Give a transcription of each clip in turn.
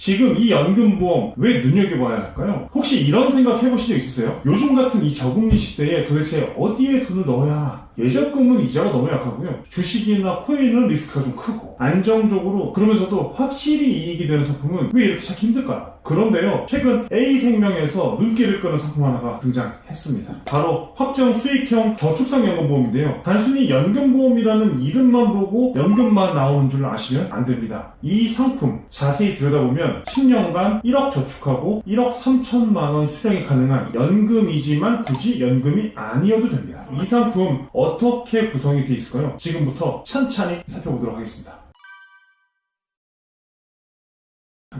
지금 이 연금보험 왜 눈여겨봐야 할까요? 혹시 이런 생각 해보신 적 있으세요? 요즘 같은 이 저금리 시대에 도대체 어디에 돈을 넣어야? 예적금은 이자가 너무 약하고요. 주식이나 코인은 리스크가 좀 크고 안정적으로 그러면서도 확실히 이익이 되는 상품은 왜 이렇게 찾기 힘들까요? 그런데요, 최근 A생명에서 눈길을 끄는 상품 하나가 등장했습니다. 바로 확정 수익형 저축성 연금보험인데요. 단순히 연금보험이라는 이름만 보고 연금만 나오는 줄 아시면 안 됩니다. 이 상품 자세히 들여다보면 10년간 1억 저축하고 1억 3천만 원 수령이 가능한 연금이지만 굳이 연금이 아니어도 됩니다. 이 상품 어 떻게 구성이 되어 있을까요? 지금부터 찬찬히 살펴보도록 하겠습니다.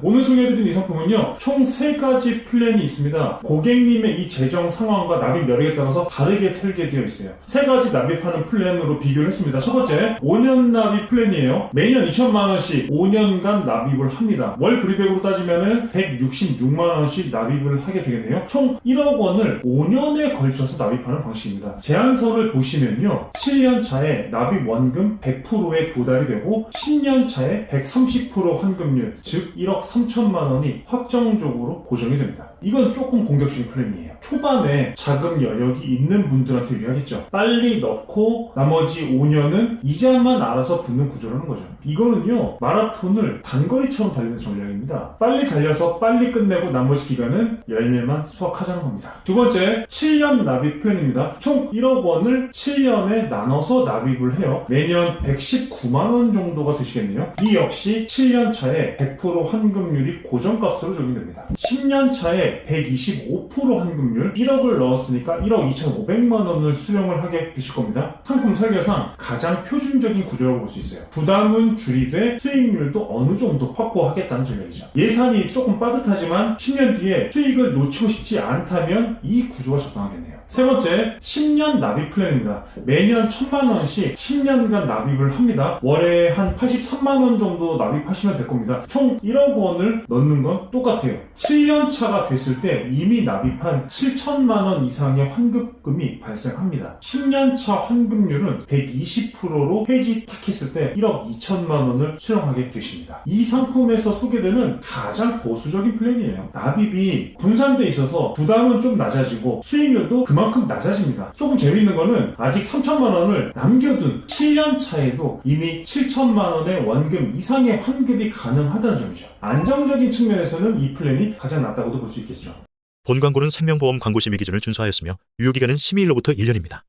오늘 소개해드린 이 상품은요, 총 3가지 플랜이 있습니다. 고객님의 이 재정 상황과 납입 여력에 따라서 다르게 설계되어 있어요. 3가지 납입하는 플랜으로 비교를 했습니다. 첫 번째, 5년 납입 플랜이에요. 매년 2천만원씩 5년간 납입을 합니다. 월 불입액으로 따지면은 166만원씩 납입을 하게 되겠네요. 총 1억 원을 5년에 걸쳐서 납입하는 방식입니다. 제안서를 보시면요, 7년 차에 납입 원금 100%에 도달이 되고, 10년 차에 130% 환급률, 즉 1억 3천만 원이 확정적으로 보정이 됩니다. 이건 조금 공격적인 플랜이에요. 초반에 자금 여력이 있는 분들한테 유리하겠죠. 빨리 넣고 나머지 5년은 이자만 알아서 붙는 구조라는 거죠. 이거는요, 마라톤을 단거리처럼 달리는 전략입니다. 빨리 달려서 빨리 끝내고 나머지 기간은 열매만 수확하자는 겁니다. 두 번째, 7년 납입 플랜입니다. 총 1억 원을 7년에 나눠서 납입을 해요. 매년 119만 원 정도가 되시겠네요. 이 역시 7년 차에 100%환 급률이 고정값으로 적용됩니다. 10년 차에 125% 환급률 1억을 넣었으니까 1억 2,500만 원을 수령을 하게 되실 겁니다. 상품 설계상 가장 표준적인 구조라고 볼 수 있어요. 부담은 줄이되 수익률도 어느 정도 확보하겠다는 전략이죠. 예산이 조금 빠듯하지만 10년 뒤에 수익을 놓치고 싶지 않다면 이 구조가 적당하겠네요. 세 번째, 10년 납입 플랜입니다. 매년 1000만 원씩 10년간 납입을 합니다. 월에 한 83만 원 정도 납입하시면 될 겁니다. 총 1억 원을 넣는 건 똑같아요. 7년 차가 됐을 때 이미 납입한 7천만 원 이상의 환급금이 발생합니다. 10년 차 환급률은 120%로 페이지 탁 했을 때 1억 2천만 원을 수령하게 되십니다. 이 상품에서 소개되는 가장 보수적인 플랜이에요. 납입이 분산돼 있어서 부담은 좀 낮아지고 수익률도 그만큼 낮아집니다. 조금 재미있는 거는 아직 3천만 원을 남겨둔 7년 차에도 이미 7천만 원의 원금 이상의 환급이 가능하다는 점이죠. 안정적인 측면에서는 이 플랜이 가장 낫다고도 볼 수 있겠죠. 본 광고는 생명보험 광고 심의 기준을 준수하였으며 유효기간은 심의일로부터 1년입니다.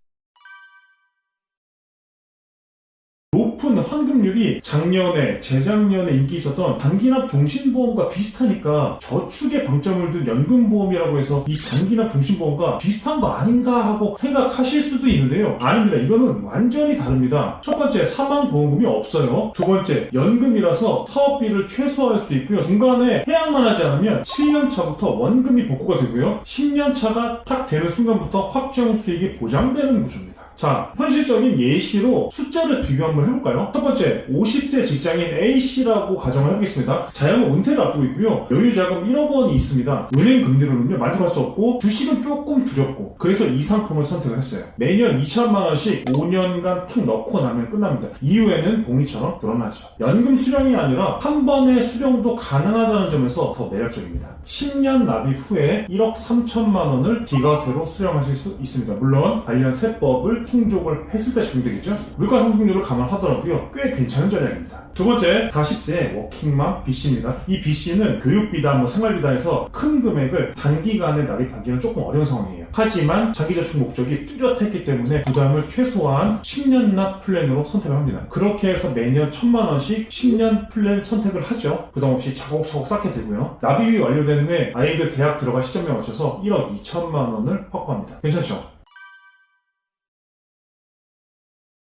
높은 환급률이 작년에, 재작년에 인기 있었던 단기납 종신보험과 비슷하니까 저축에 방점을 둔 연금보험이라고 해서 이 단기납 종신보험과 비슷한 거 아닌가 하고 생각하실 수도 있는데요. 아닙니다. 이거는 완전히 다릅니다. 첫 번째, 사망보험금이 없어요. 두 번째, 연금이라서 사업비를 최소화할 수 있고요. 중간에 해약만 하지 않으면 7년 차부터 원금이 복구가 되고요. 10년 차가 탁 되는 순간부터 확정 수익이 보장되는 구조입니다. 자, 현실적인 예시로 숫자를 비교 한번 해볼까요? 첫 번째, 50세 직장인 A씨라고 가정을 해보겠습니다. 자영업 은퇴를 앞두고 있고요. 여유 자금 1억 원이 있습니다. 은행 금리로는요, 만족할 수 없고, 주식은 조금 두렵고, 그래서 이 상품을 선택을 했어요. 매년 2천만 원씩 5년간 탁 넣고 나면 끝납니다. 이후에는 복리처럼 불어나죠. 연금 수령이 아니라 한 번의 수령도 가능하다는 점에서 더 매력적입니다. 10년 납입 후에 1억 3천만 원을 비과세로 수령하실 수 있습니다. 물론 관련 세법을 충족을 했을 때 적용 되겠죠. 물가 상승률을 감안하더라도요. 꽤 괜찮은 전략입니다. 두 번째, 40세 워킹맘 B씨입니다. 이 B씨는 교육비다, 뭐 생활비다 해서 큰 금액을 단기간에 납입하기는 조금 어려운 상황이에요. 하지만 자기 저축 목적이 뚜렷했기 때문에 부담을 최소화한 10년 납 플랜으로 선택을 합니다. 그렇게 해서 매년 1천만 원씩 10년 플랜 선택을 하죠. 부담 없이 차곡차곡 쌓게 되고요. 납입이 완료된 후에 아이들 대학 들어갈 시점에 맞춰서 1억 2천만 원을 확보합니다. 괜찮죠?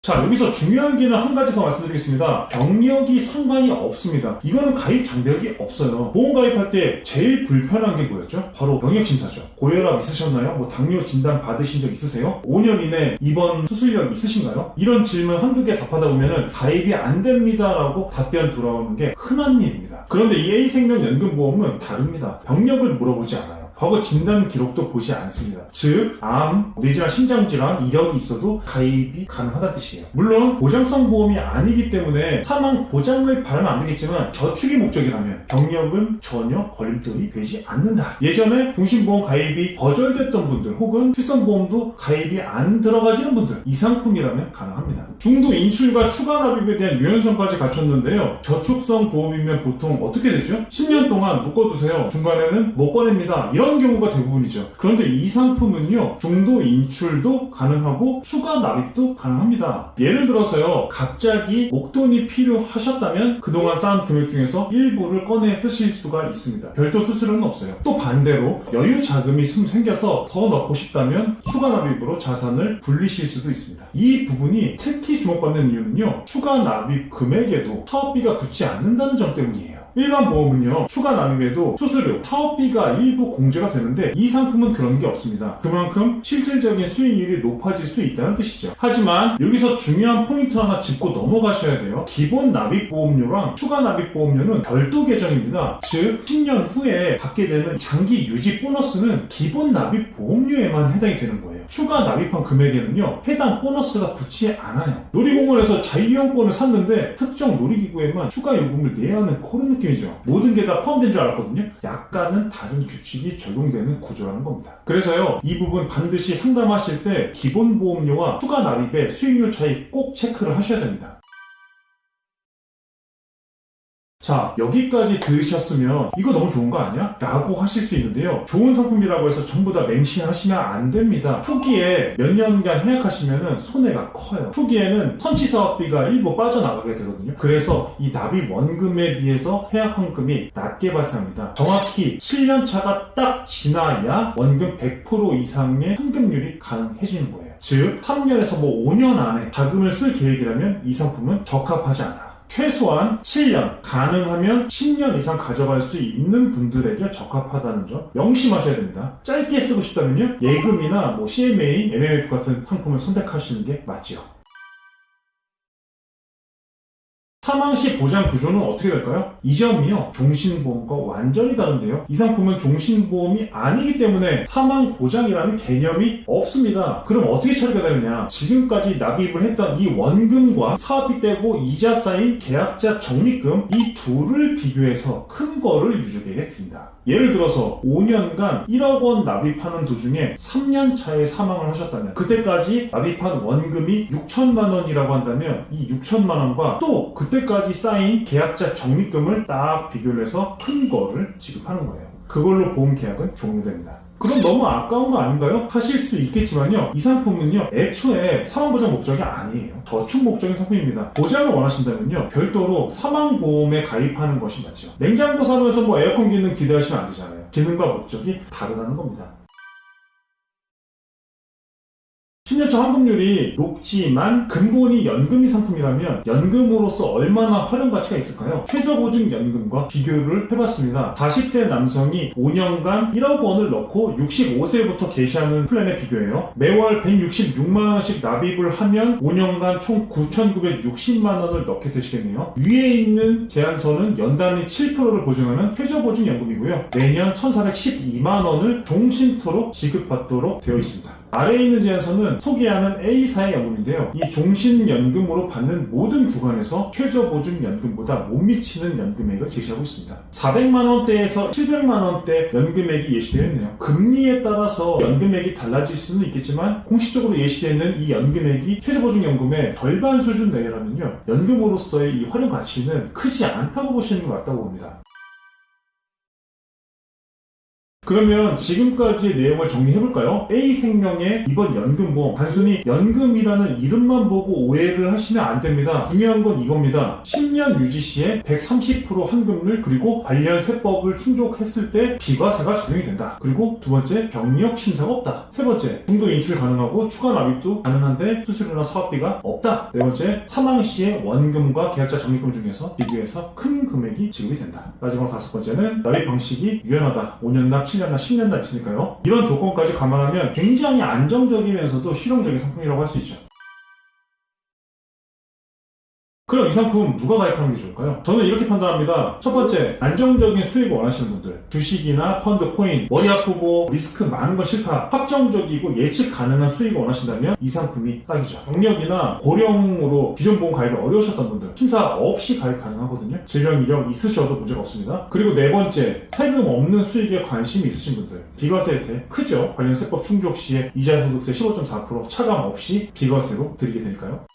자, 여기서 중요한 게는 한 가지 더 말씀드리겠습니다. 병력이 상관이 없습니다. 이거는 가입 장벽이 없어요. 보험 가입할 때 제일 불편한 게 뭐였죠? 바로 병역 심사죠. 고혈압 있으셨나요? 뭐 당뇨 진단 받으신 적 있으세요? 5년 이내 입원 수술력 있으신가요? 이런 질문 한두 개 답하다 보면은 가입이 안 됩니다 라고 답변 돌아오는 게 흔한 일입니다. 그런데 이 A생명 연금보험은 다릅니다. 병력을 물어보지 않아요. 과거 진단 기록도 보지 않습니다. 즉, 암, 뇌질환, 심장질환, 이력이 있어도 가입이 가능하다는 뜻이에요. 물론 보장성 보험이 아니기 때문에 사망 보장을 바라면 안 되겠지만 저축이 목적이라면 병력은 전혀 걸림돌이 되지 않는다. 예전에 종신보험 가입이 거절됐던 분들 혹은 필성보험도 가입이 안 들어가지는 분들 이 상품이라면 가능합니다. 중도 인출과 추가 납입에 대한 유연성까지 갖췄는데요. 저축성 보험이면 보통 어떻게 되죠? 10년 동안 묶어두세요. 중간에는 못 꺼냅니다. 이런 경우가 대부분이죠. 그런데 이 상품은요. 중도 인출도 가능하고 추가 납입도 가능합니다. 예를 들어서요. 갑자기 목돈이 필요하셨다면 그동안 쌓은 금액 중에서 일부를 꺼내 쓰실 수가 있습니다. 별도 수수료는 없어요. 또 반대로 여유 자금이 좀 생겨서 더 넣고 싶다면 추가 납입으로 자산을 불리실 수도 있습니다. 이 부분이 특히 주목받는 이유는요. 추가 납입 금액에도 사업비가 붙지 않는다는 점 때문이에요. 일반 보험은요, 추가 납입에도 수수료, 사업비가 일부 공제가 되는데 이 상품은 그런 게 없습니다. 그만큼 실질적인 수익률이 높아질 수 있다는 뜻이죠. 하지만 여기서 중요한 포인트 하나 짚고 넘어가셔야 돼요. 기본 납입 보험료랑 추가 납입 보험료는 별도 계정입니다. 즉, 10년 후에 받게 되는 장기 유지 보너스는 기본 납입 보험료에만 해당이 되는 거예요. 추가 납입한 금액에는요, 해당 보너스가 붙지 않아요. 놀이공원에서 자유이용권을 샀는데 특정 놀이기구에만 추가 요금을 내야 하는 그런 느낌이죠. 모든 게 다 포함된 줄 알았거든요. 약간은 다른 규칙이 적용되는 구조라는 겁니다. 그래서요, 이 부분 반드시 상담하실 때 기본 보험료와 추가 납입의 수익률 차이 꼭 체크를 하셔야 됩니다. 자, 여기까지 들으셨으면 이거 너무 좋은 거 아니야? 라고 하실 수 있는데요. 좋은 상품이라고 해서 전부 다 맹신하시면 안 됩니다. 초기에 몇 년간 해약하시면 손해가 커요. 초기에는 선취 사업비가 일부 빠져나가게 되거든요. 그래서 이 납입 원금에 비해서 해약 환금이 낮게 발생합니다. 정확히 7년 차가 딱 지나야 원금 100% 이상의 환급률이 가능해지는 거예요. 즉, 3년에서 뭐 5년 안에 자금을 쓸 계획이라면 이 상품은 적합하지 않다. 최소한 7년, 가능하면 10년 이상 가져갈 수 있는 분들에게 적합하다는 점 명심하셔야 됩니다. 짧게 쓰고 싶다면요, 예금이나 뭐 CMA, MMF 같은 상품을 선택하시는 게 맞지요. 사망 시 보장 구조는 어떻게 될까요? 이 점이요, 종신보험과 완전히 다른데요. 이 상품은 종신보험이 아니기 때문에 사망 보장이라는 개념이 없습니다. 그럼 어떻게 처리가 되느냐? 지금까지 납입을 했던 이 원금과 사업비 떼고 이자 쌓인 계약자 적립금 이 둘을 비교해서 큰 거를 유족에게 드린다. 예를 들어서 5년간 1억 원 납입하는 도중에 3년 차에 사망을 하셨다면 그때까지 납입한 원금이 6천만 원이라고 한다면 이 6천만 원과 또그 때까지 쌓인 계약자 적립금을 딱 비교를 해서 큰 거를 지급하는 거예요. 그걸로 보험 계약은 종료됩니다. 그럼 너무 아까운 거 아닌가요? 하실 수 있겠지만요. 이 상품은요. 애초에 사망 보장 목적이 아니에요. 저축 목적인 상품입니다. 보장을 원하신다면요. 별도로 사망 보험에 가입하는 것이 맞죠. 냉장고 사면서 뭐 에어컨 기능 기대하시면 안 되잖아요. 기능과 목적이 다르다는 겁니다. 10년차 환급률이 높지만 근본이 연금이 상품이라면 연금으로서 얼마나 활용 가치가 있을까요? 최저보증 연금과 비교를 해봤습니다. 40세 남성이 5년간 1억 원을 넣고 65세부터 개시하는 플랜에 비교해요. 매월 166만 원씩 납입을 하면 5년간 총 9,960만 원을 넣게 되시겠네요. 위에 있는 제한서는 연단위 7%를 보증하는 최저보증 연금이고요. 매년 1,412만 원을 종신토록 지급받도록 되어 있습니다. 아래에 있는 제안서는 소개하는 A사의 연금인데요. 이 종신연금으로 받는 모든 구간에서 최저보증연금보다 못 미치는 연금액을 제시하고 있습니다. 400만원대에서 700만원대 연금액이 예시되어 있네요. 금리에 따라서 연금액이 달라질 수는 있겠지만 공식적으로 예시되어 있는 이 연금액이 최저보증연금의 절반 수준 내외라면요. 연금으로서의 이 활용 가치는 크지 않다고 보시는 게 맞다고 봅니다. 그러면 지금까지의 내용을 정리해볼까요? A생명의 이번 연금보험 단순히 연금이라는 이름만 보고 오해를 하시면 안 됩니다. 중요한 건 이겁니다. 10년 유지 시에 130% 환급률 그리고 관련 세법을 충족했을 때 비과세가 적용이 된다. 그리고 두 번째 병력 심사가 없다. 세 번째 중도 인출 가능하고 추가 납입도 가능한데 수수료나 사업비가 없다. 네 번째 사망 시에 원금과 계약자 적립금 중에서 비교해서 큰 금액이 지급이 된다. 마지막 다섯 번째는 납입 방식이 유연하다. 5년 납, 7년 납, 10년 납 있으니까요. 이런 조건까지 감안하면 굉장히 안정적이면서도 실용적인 상품이라고 할 수 있죠. 그럼 이 상품 누가 가입하는 게 좋을까요? 저는 이렇게 판단합니다. 첫 번째, 안정적인 수익을 원하시는 분들. 주식이나 펀드, 코인, 머리 아프고 리스크 많은 건 싫다. 확정적이고 예측 가능한 수익을 원하신다면 이 상품이 딱이죠. 경력이나 고령으로 기존 보험 가입이 어려우셨던 분들, 심사 없이 가입 가능하거든요. 질병 이력 있으셔도 문제가 없습니다. 그리고 네 번째, 세금 없는 수익에 관심이 있으신 분들. 비과세 혜택 크죠? 관련 세법 충족 시에 이자 소득세 15.4% 차감 없이 비과세로 드리게 되니까요.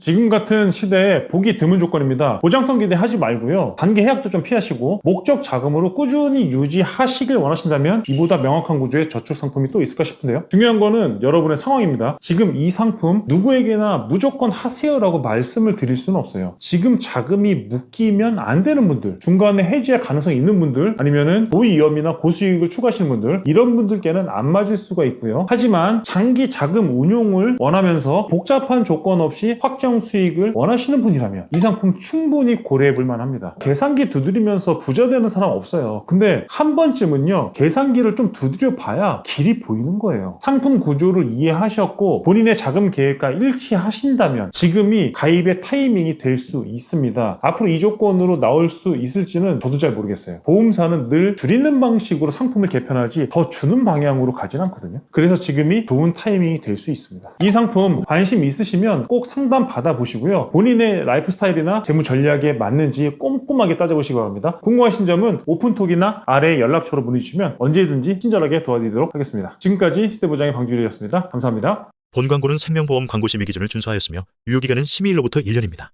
지금 같은 시대에 보기 드문 조건입니다. 보장성 기대하지 말고요. 단기 해약도 좀 피하시고 목적 자금으로 꾸준히 유지하시길 원하신다면 이보다 명확한 구조의 저축 상품이 또 있을까 싶은데요. 중요한 거는 여러분의 상황입니다. 지금 이 상품 누구에게나 무조건 하세요라고 말씀을 드릴 수는 없어요. 지금 자금이 묶이면 안 되는 분들, 중간에 해지할 가능성이 있는 분들, 아니면은 고위험이나 고수익을 추구하시는 분들 이런 분들께는 안 맞을 수가 있고요. 하지만 장기 자금 운용을 원하면서 복잡한 조건 없이 확정 수익을 원하시는 분이라면 이 상품 충분히 고려해 볼 만합니다. 계산기 두드리면서 부자 되는 사람 없어요. 근데 한 번쯤은요, 계산기를 좀 두드려 봐야 길이 보이는 거예요. 상품 구조를 이해하셨고 본인의 자금 계획과 일치하신다면 지금이 가입의 타이밍이 될 수 있습니다. 앞으로 이 조건으로 나올 수 있을지는 저도 잘 모르겠어요. 보험사는 늘 줄이는 방식으로 상품을 개편하지 더 주는 방향으로 가진 않거든요. 그래서 지금이 좋은 타이밍이 될 수 있습니다. 이 상품 관심 있으시면 꼭 상담 받아보시고요. 본인의 라이프 스타일이나 재무 전략에 맞는지 꼼꼼하게 따져보시기 바랍니다. 궁금하신 점은 오픈톡이나 아래 연락처로 문의 주시면 언제든지 친절하게 도와드리도록 하겠습니다. 지금까지 시대보장의 방주일이었습니다. 감사합니다. 본 광고는 생명보험 광고 심의 기준을 준수하였으며 유효기간은 심의일로부터 1년입니다.